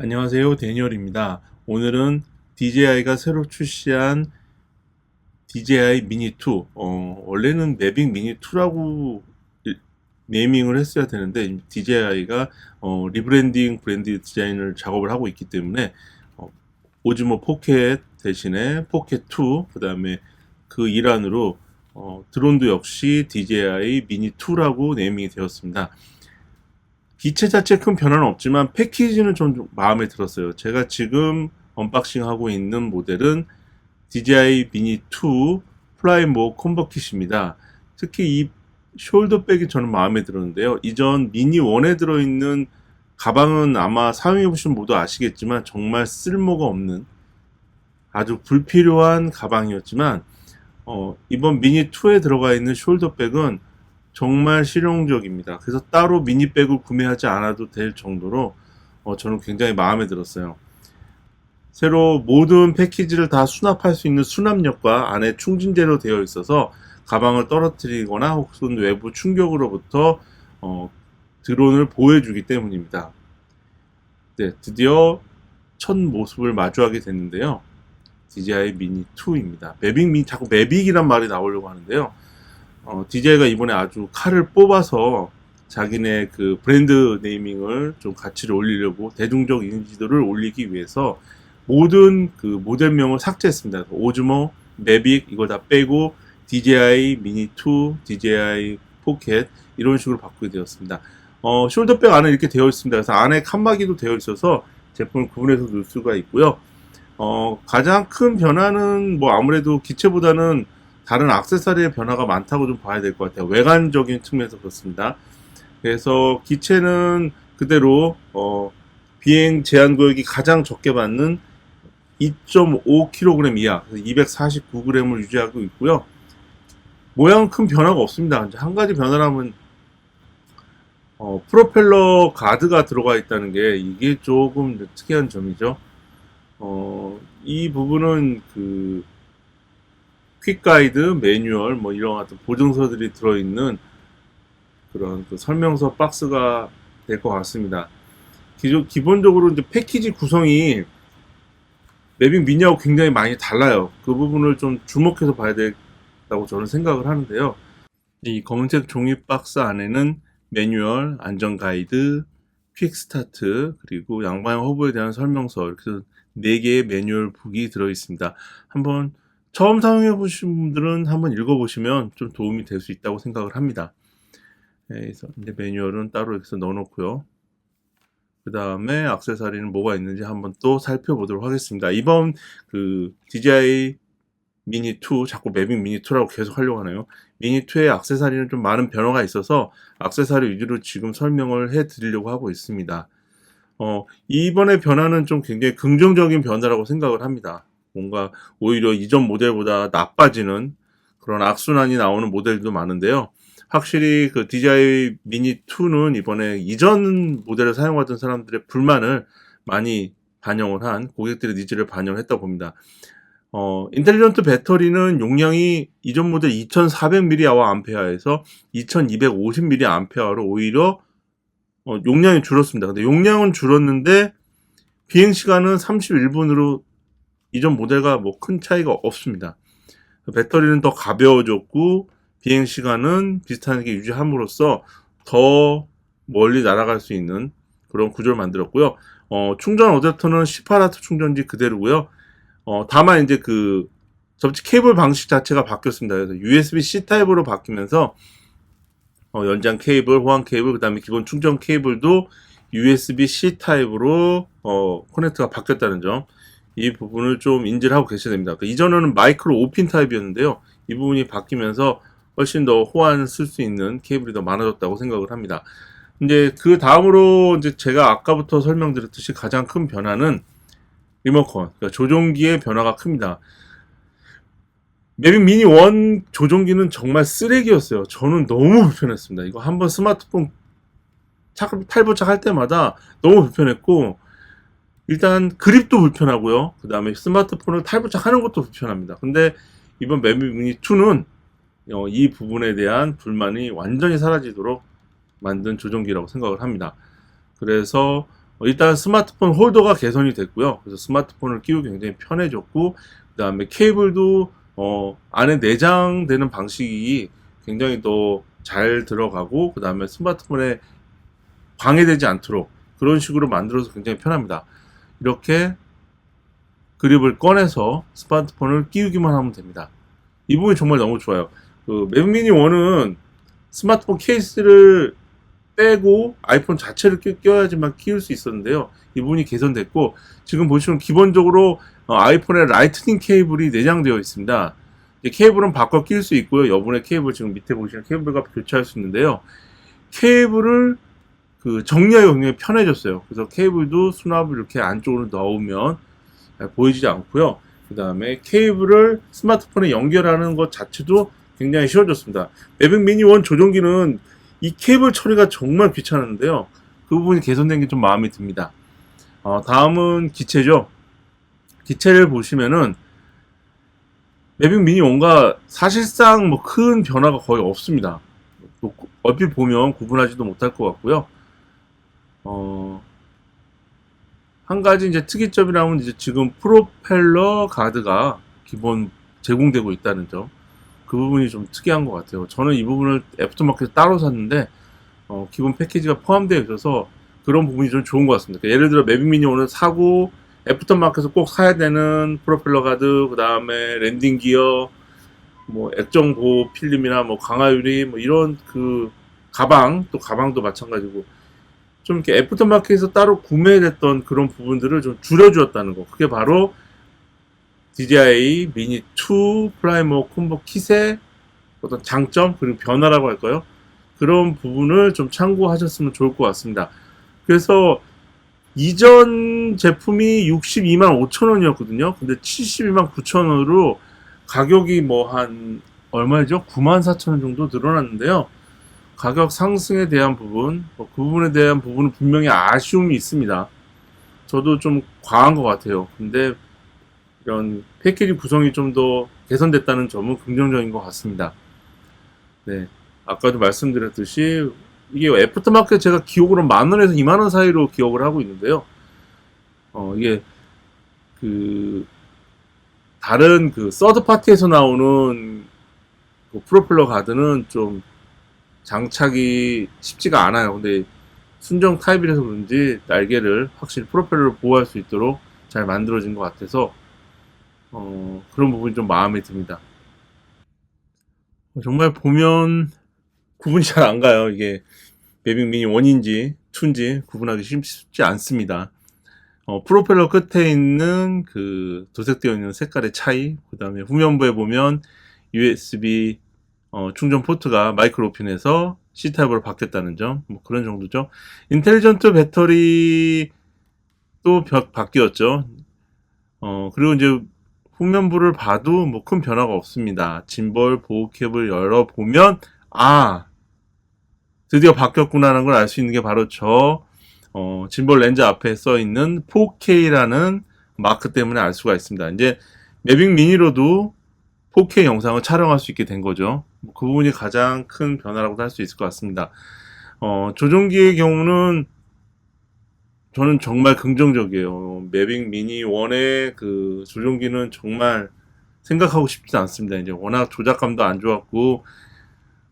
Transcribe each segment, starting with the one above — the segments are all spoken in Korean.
안녕하세요. 데니얼입니다. 오늘은 DJI가 새로 출시한 DJI 미니 2. 어, 원래는 매빅 미니 2라고 네이밍을 했어야 되는데 DJI가 어, 리브랜딩 브랜드 디자인을 작업을 하고 있기 때문에 어, 오즈모 포켓 대신에 포켓 2, 그 다음에 그 일환으로 어, 드론도 역시 DJI 미니 2라고 네이밍이 되었습니다. 기체 자체 큰 변화는 없지만 패키지는 좀 마음에 들었어요. 제가 지금 언박싱 하고 있는 모델은 DJI 미니 2 플라이모 콤버킷입니다. 특히 이 숄더백이 저는 마음에 들었는데요. 이전 미니 1에 들어있는 가방은 아마 사용해보신 모두 아시겠지만 정말 쓸모가 없는 아주 불필요한 가방이었지만 어, 이번 미니 2에 들어가 있는 숄더백은 정말 실용적입니다. 그래서 따로 미니백을 구매하지 않아도 될 정도로 어, 저는 굉장히 마음에 들었어요. 새로 모든 패키지를 다 수납할 수 있는 수납력과 안에 충진재로 되어 있어서 가방을 떨어뜨리거나 혹은 외부 충격으로부터 어, 드론을 보호해주기 때문입니다. 네, 드디어 첫 모습을 마주하게 됐는데요. DJI 미니 2입니다. 매빅 미 자꾸 매빅이란 말이 나오려고 하는데요. 어, DJI가 이번에 아주 칼을 뽑아서 자기네 그 브랜드 네이밍을 좀 가치를 올리려고 대중적 인지도를 올리기 위해서 모든 그 모델명을 삭제했습니다. 오즈모, 매빅 이걸 다 빼고 DJI 미니 2, DJI 포켓 이런 식으로 바꾸게 되었습니다. 어, 숄더백 안에 이렇게 되어 있습니다. 그래서 안에 칸막이도 되어 있어서 제품을 구분해서 넣을 수가 있고요. 어, 가장 큰 변화는 뭐 아무래도 기체보다는 다른 악세사리의 변화가 많다고 좀 봐야 될 것 같아요. 외관적인 측면에서 그렇습니다. 그래서 기체는 그대로 어, 비행 제한 구역이 가장 적게 받는 2.5kg 이하, 249g을 유지하고 있고요. 모양 큰 변화가 없습니다. 한 가지 변화라면 어, 프로펠러 가드가 들어가 있다는 게 이게 조금 특이한 점이죠. 어, 이 부분은 그 퀵 가이드, 매뉴얼 뭐 이런 같은 보증서들이 들어있는 그런 그 설명서 박스가 될 것 같습니다. 기존, 기본적으로 이제 패키지 구성이 매빅 미니하고 굉장히 많이 달라요. 그 부분을 좀 주목해서 봐야 된다고 저는 생각을 하는데요. 이 검은색 종이 박스 안에는 매뉴얼, 안전 가이드, 퀵 스타트, 그리고 양방향 허브에 대한 설명서 이렇게 4개의 매뉴얼 북이 들어 있습니다. 한번 처음 사용해 보신 분들은 한번 읽어보시면 좀 도움이 될 수 있다고 생각을 합니다. 네, 그래서 이제 매뉴얼은 따로 여기서 넣어놓고요. 그 다음에 악세사리는 뭐가 있는지 한번 또 살펴보도록 하겠습니다. 이번 그 DJI 미니 2, 자꾸 매빅 미니 2라고 계속 하려고 하네요. 미니 2의 악세사리는 좀 많은 변화가 있어서 악세사리 위주로 지금 설명을 해 드리려고 하고 있습니다. 어, 이번의 변화는 좀 굉장히 긍정적인 변화라고 생각을 합니다. 뭔가 오히려 이전 모델보다 나빠지는 그런 악순환이 나오는 모델도 많은데요. 확실히 그 DJI 미니 2는 이번에 이전 모델을 사용하던 사람들의 불만을 많이 반영을 한 고객들의 니즈를 반영했다 봅니다. 어, 인텔리전트 배터리는 용량이 이전 모델 2400mAh에서 2250mAh로 오히려 어, 용량이 줄었습니다. 근데 용량은 줄었는데 비행 시간은 31분으로 이전 모델과 뭐 큰 차이가 없습니다. 배터리는 더 가벼워졌고 비행 시간은 비슷하게 유지함으로써 더 멀리 날아갈 수 있는 그런 구조를 만들었고요. 어, 충전 어댑터는 18W 충전지 그대로고요. 어, 다만 이제 그 접지 케이블 방식 자체가 바뀌었습니다. 그래서 USB-C 타입으로 바뀌면서 어, 연장 케이블, 호환 케이블, 그 다음에 기본 충전 케이블도 USB-C 타입으로 어, 커넥트가 바뀌었다는 점. 이 부분을 좀 인지를 하고 계셔야 됩니다. 그 이전에는 마이크로 5핀 타입이었는데요. 이 부분이 바뀌면서 훨씬 더 호환 쓸 수 있는 케이블이 더 많아졌다고 생각을 합니다. 이제 그 다음으로 이제 제가 아까부터 설명드렸듯이 가장 큰 변화는 리모컨, 그러니까 조종기의 변화가 큽니다. 매빅 미니 1 조종기는 정말 쓰레기였어요. 저는 너무 불편했습니다. 이거 한번 스마트폰 탈부착 할 때마다 너무 불편했고, 일단 그립도 불편하고요. 그 다음에 스마트폰을 탈부착하는 것도 불편합니다. 근데 이번 매빅 미니 2는 어, 이 부분에 대한 불만이 완전히 사라지도록 만든 조종기라고 생각을 합니다. 그래서 어, 일단 스마트폰 홀더가 개선이 됐고요. 그래서 스마트폰을 끼우기 굉장히 편해졌고, 그 다음에 케이블도 어, 안에 내장되는 방식이 굉장히 더 잘 들어가고, 그 다음에 스마트폰에 방해되지 않도록 그런 식으로 만들어서 굉장히 편합니다. 이렇게 그립을 꺼내서 스마트폰을 끼우기만 하면 됩니다. 이 부분이 정말 너무 좋아요. 그 맥미니 1은 스마트폰 케이스를 빼고 아이폰 자체를 끼, 껴야지만 끼울 수 있었는데요. 이 부분이 개선됐고 지금 보시면 기본적으로 어, 아이폰에 라이트닝 케이블이 내장되어 있습니다. 케이블은 바꿔 끼울 수 있고요. 여분의 케이블 지금 밑에 보시면 케이블과 교체할 수 있는데요. 케이블을 그 정리하기가 굉장히 편해졌어요. 그래서 케이블도 수납을 이렇게 안쪽으로 넣으면 잘 보이지 않고요. 그 다음에 케이블을 스마트폰에 연결하는 것 자체도 굉장히 쉬워졌습니다. 매빅 미니 1 조종기는 이 케이블 처리가 정말 귀찮은데요. 그 부분이 개선된 게 좀 마음에 듭니다. 어, 다음은 기체죠. 기체를 보시면은 매빅 미니 1과 사실상 뭐 큰 변화가 거의 없습니다. 뭐 얼핏 보면 구분하지도 못할 것 같고요. 어, 한 가지 이제 특이점이라면 이제 지금 프로펠러 가드가 기본 제공되고 있다는 점. 그 부분이 좀 특이한 것 같아요. 저는 이 부분을 애프터마켓에 따로 샀는데, 어, 기본 패키지가 포함되어 있어서 그런 부분이 좀 좋은 것 같습니다. 그러니까 예를 들어 매빅 미니 오늘 사고, 애프터마켓에서 꼭 사야 되는 프로펠러 가드, 그 다음에 랜딩 기어, 뭐 액정 보호 필름이나 뭐 강화 유리, 뭐 이런 그 가방, 또 가방도 마찬가지고, 좀 이렇게 애프터마켓에서 따로 구매됐던 그런 부분들을 좀 줄여주었다는 거. 그게 바로 DJI 미니 2 프라이머 콤보 킷의 어떤 장점 그리고 변화라고 할까요? 그런 부분을 좀 참고하셨으면 좋을 것 같습니다. 그래서 이전 제품이 62만 5천 원이었거든요. 근데 72만 9천 원으로 가격이 뭐 한 얼마죠? 9만 4천 원 정도 늘어났는데요. 가격 상승에 대한 부분, 뭐 그 부분에 대한 부분은 분명히 아쉬움이 있습니다. 저도 좀 과한 것 같아요. 근데 이런 패키지 구성이 좀 더 개선됐다는 점은 긍정적인 것 같습니다. 네. 아까도 말씀드렸듯이 이게 애프터마켓 제가 기억으로 만 원에서 2만 원 사이로 기억을 하고 있는데요. 어, 이게 그 다른 그 서드 파티에서 나오는 그 프로펠러 가드는 좀 장착이 쉽지가 않아요. 근데 순정 타입이라서 그런지 날개를 확실히 프로펠러를 보호할 수 있도록 잘 만들어진 것 같아서 어, 그런 부분이 좀 마음에 듭니다. 어, 정말 보면 구분이 잘 안 가요. 이게 매빅 미니 1인지 2인지 구분하기 쉽지 않습니다. 어, 프로펠러 끝에 있는 그 도색되어 있는 색깔의 차이, 그 다음에 후면부에 보면 USB 어, 충전 포트가 마이크로 핀에서 C타입으로 바뀌었다는 점, 뭐 그런 정도죠. 인텔리전트 배터리 또 바뀌었죠. 어, 그리고 이제 후면부를 봐도 뭐 큰 변화가 없습니다. 짐벌 보호 캡을 열어보면, 아, 드디어 바뀌었구나라는 걸 알 수 있는 게 바로 저, 어, 짐벌 렌즈 앞에 써 있는 4K라는 마크 때문에 알 수가 있습니다. 이제 매빅 미니로도 4K 영상을 촬영할 수 있게 된 거죠. 그 부분이 가장 큰 변화라고도 할 수 있을 것 같습니다. 어, 조종기의 경우는 저는 정말 긍정적이에요. 매빅 미니 1의 그 조종기는 정말 생각하고 싶지 않습니다. 이제 워낙 조작감도 안 좋았고,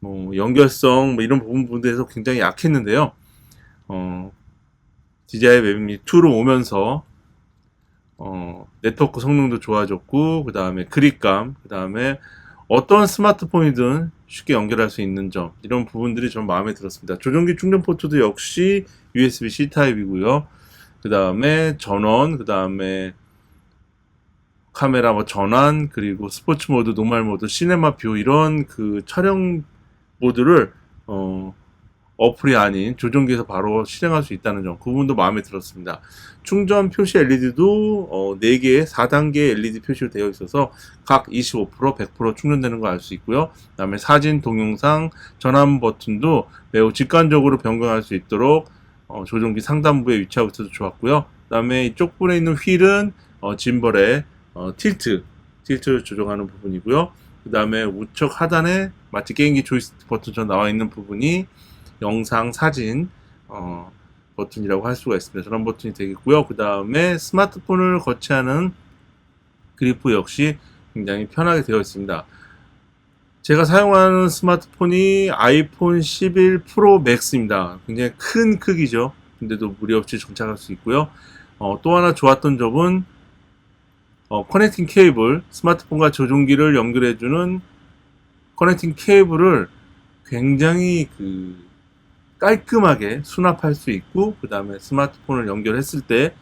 뭐, 연결성, 뭐 이런 부분 부분에서 굉장히 약했는데요. 어, DJI 매빅 미니 2로 오면서, 어, 네트워크 성능도 좋아졌고, 그 다음에 그립감, 그 다음에 어떤 스마트폰이든 쉽게 연결할 수 있는 점 이런 부분들이 좀 마음에 들었습니다. 조종기 충전 포트도 역시 USB-C 타입이고요. 그 다음에 전원, 그 다음에 카메라 뭐 전환, 그리고 스포츠 모드, 노멀 모드, 시네마 뷰 이런 그 촬영 모드를 어, 어플이 아닌 조종기에서 바로 실행할 수 있다는 점, 그 부분도 마음에 들었습니다. 충전 표시 LED도 어, 4개의 4단계 LED 표시로 되어 있어서 각 25%, 100% 충전되는 걸 알 수 있고요. 그 다음에 사진, 동영상, 전환 버튼도 매우 직관적으로 변경할 수 있도록 어, 조종기 상단부에 위치하고 있어서 좋았고요. 그 다음에 이쪽 부분에 있는 휠은 어, 짐벌의 어, 틸트, 틸트를 조정하는 부분이고요. 그 다음에 우측 하단에 마치 게임기 조이스틱 버튼처럼 나와 있는 부분이 영상, 사진, 어, 버튼이라고 할 수가 있습니다. 전원 버튼이 되겠고요. 그 다음에 스마트폰을 거치하는 그리프 역시 굉장히 편하게 되어 있습니다. 제가 사용하는 스마트폰이 아이폰 11 프로 맥스입니다. 굉장히 큰 크기죠. 근데도 무리 없이 정착할 수 있고요. 어, 또 하나 좋았던 점은 어, 커넥팅 케이블, 스마트폰과 조종기를 연결해주는 커넥팅 케이블을 굉장히 그 깔끔하게 수납할 수 있고 그 다음에 스마트폰을 연결했을 때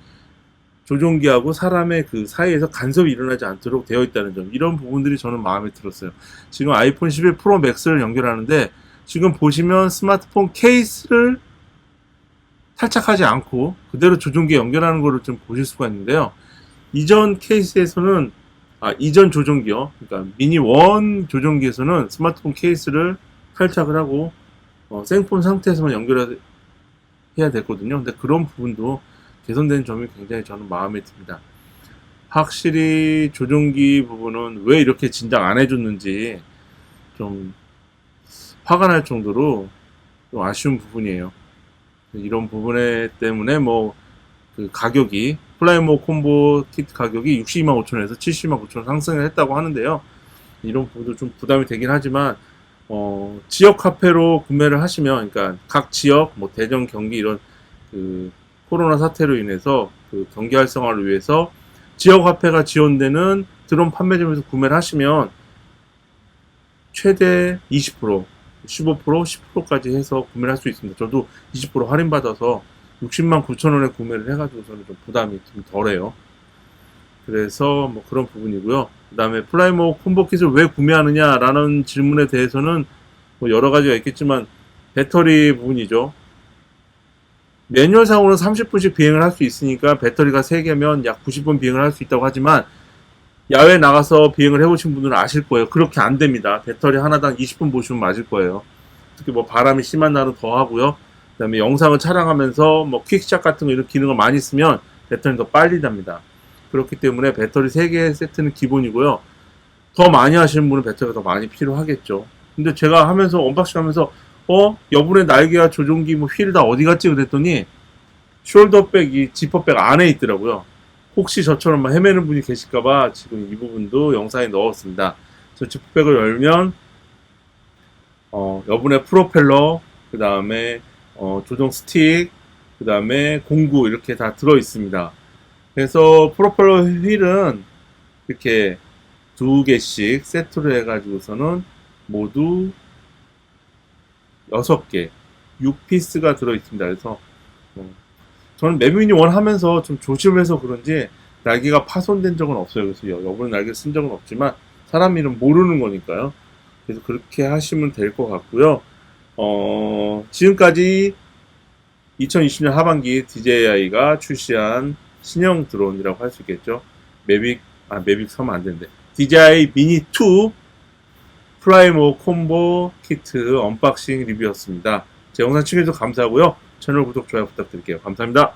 조종기하고 사람의 그 사이에서 간섭이 일어나지 않도록 되어 있다는 점 이런 부분들이 저는 마음에 들었어요. 지금 아이폰 11 프로 맥스를 연결하는데 지금 보시면 스마트폰 케이스를 탈착하지 않고 그대로 조종기에 연결하는 것을 좀 보실 수가 있는데요. 이전 케이스에서는 아 이전 조종기요. 그러니까 미니 원 조종기에서는 스마트폰 케이스를 탈착을 하고 어, 생폰 상태에서만 연결해야 됐거든요. 근데 그런 부분도 개선된 점이 굉장히 저는 마음에 듭니다. 확실히 조종기 부분은 왜 이렇게 진작 안 해줬는지 좀 화가 날 정도로 좀 아쉬운 부분이에요. 이런 부분에 때문에 뭐 그 가격이 플라이모 콤보 키트 가격이 62만 5천원에서 70만 9천원 상승을 했다고 하는데요. 이런 부분도 좀 부담이 되긴 하지만 어, 지역 카페로 구매를 하시면, 그러니까 각 지역, 뭐 대전, 경기 이런 그 코로나 사태로 인해서 그 경기 활성화를 위해서 지역 화폐가 지원되는 드론 판매점에서 구매를 하시면 최대 20%, 15%, 10%까지 해서 구매를 할 수 있습니다. 저도 20% 할인받아서 60만 9천 원에 구매를 해가지고서는 좀 부담이 좀 덜해요. 그래서 뭐 그런 부분이고요. 그 다음에 플라이모 콤보 킷을 왜 구매하느냐라는 질문에 대해서는 뭐 여러 가지가 있겠지만 배터리 부분이죠. 매뉴얼상으로는 30분씩 비행을 할 수 있으니까 배터리가 3개면 약 90분 비행을 할 수 있다고 하지만 야외 나가서 비행을 해보신 분들은 아실 거예요. 그렇게 안 됩니다. 배터리 하나당 20분 보시면 맞을 거예요. 특히 뭐 바람이 심한 날은 더 하고요. 그 다음에 영상을 촬영하면서 뭐 퀵샷 같은 거 이런 기능을 많이 쓰면 배터리는 더 빨리 답니다. 그렇기 때문에 배터리 3개 세트는 기본이고요. 더 많이 하시는 분은 배터리가 더 많이 필요하겠죠. 근데 제가 하면서 언박싱 하면서 어? 여분의 날개와 조종기 뭐 휠 다 어디 갔지 그랬더니 숄더백이 지퍼백 안에 있더라고요. 혹시 저처럼 막 헤매는 분이 계실까봐 지금 이 부분도 영상에 넣었습니다. 저 지퍼백을 열면 어, 여분의 프로펠러, 그 다음에 어, 조종 스틱, 그 다음에 공구 이렇게 다 들어 있습니다. 그래서 프로펠러 휠은 이렇게 두 개씩 세트로 해가지고서는 모두 6개, 6피스가 들어있습니다. 그래서, 어, 저는 매미니 원 하면서 좀 조심해서 그런지 날개가 파손된 적은 없어요. 그래서 여- 여분의 날개 쓴 적은 없지만 사람 이름 모르는 거니까요. 그래서 그렇게 하시면 될 것 같고요. 어, 지금까지 2020년 하반기 DJI가 출시한 신형 드론이라고 할 수 있겠죠. 매빅, 아, 매빅 서면 안 되는데. DJI 미니 2 프라이모 콤보 키트 언박싱 리뷰였습니다. 제 영상 시청해주셔서 감사하고요. 채널 구독, 좋아요 부탁드릴게요. 감사합니다.